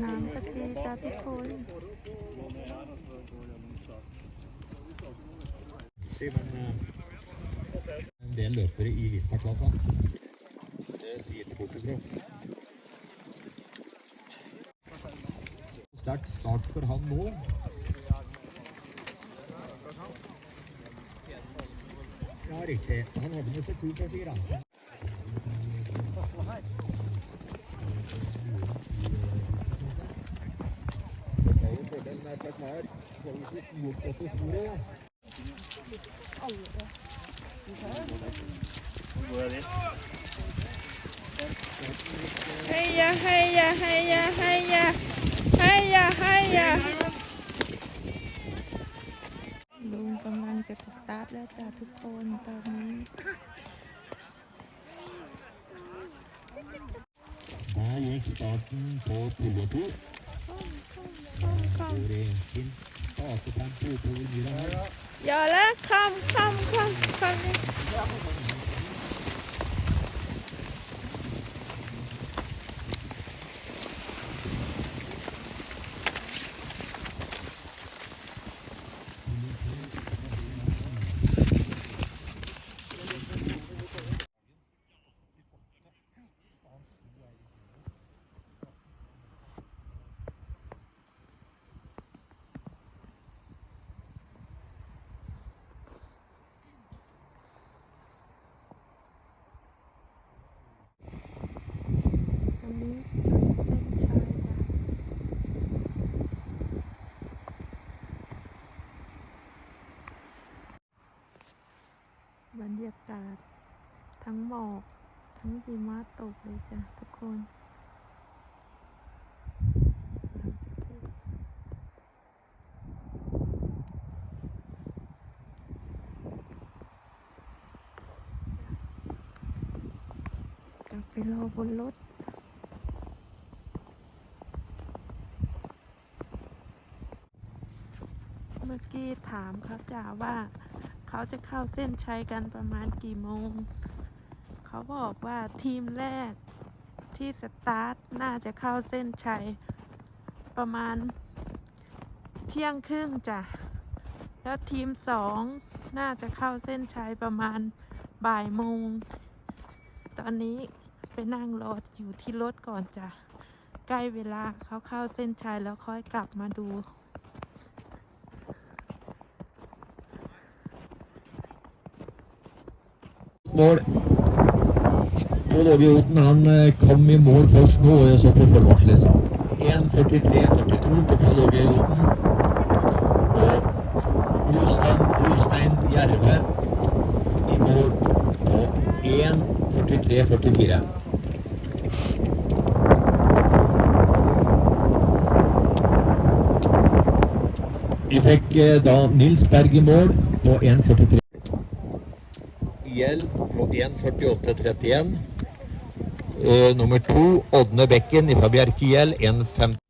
गणपती जाती थोडी en del løpere i Visma-klassa. Det sier litt bort ifra. Sterkt start for han nå. Ja, riktig. Han hadde seg to på fire. Hay da, hay da, hay da, hay da, hay da, hay da. ลุงกำลังจะสตาร์ทแล้วจ้ะทุกคนตอนนี้อ๋อยังสตาร์ทพอปุ๋ยทุก Jala, kom, kom, kom, kom. ยากาศทั้งหมอกทั้งหิมะตกเลยจ้ะ ทุกคนกลับไปรอบนรถ เมื่อกี้ถามครับจ่าว่าเขาจะเข้าเส้นชัยกันประมาณกี่โมง เขาบอกว่าทีมแรกที่สตาร์ทน่าจะเข้าเส้นชัยประมาณเที่ยงครึ่งจ้ะ แล้วทีมสองน่าจะเข้าเส้นชัยประมาณบ่ายโมง ตอนนี้ไปนั่งรออยู่ที่รถก่อนจ้ะ ใกล้เวลาเขาเข้าเส้นชัยแล้วค่อยกลับมาดู mål. Pål Åge Oten han eh, kom i mål først nå, og jeg så på forvarslista. 1.43,42 på Pål Åge Joten. Og Jostein, Jostein Jerve i mål på 1.43,44. Vi fikk eh, da Nils Berg i mål på 1.43,44. Gjeld på 1.48,31. Uh, nummer to Ådne Bekken fra Bjerkegjell 1.50.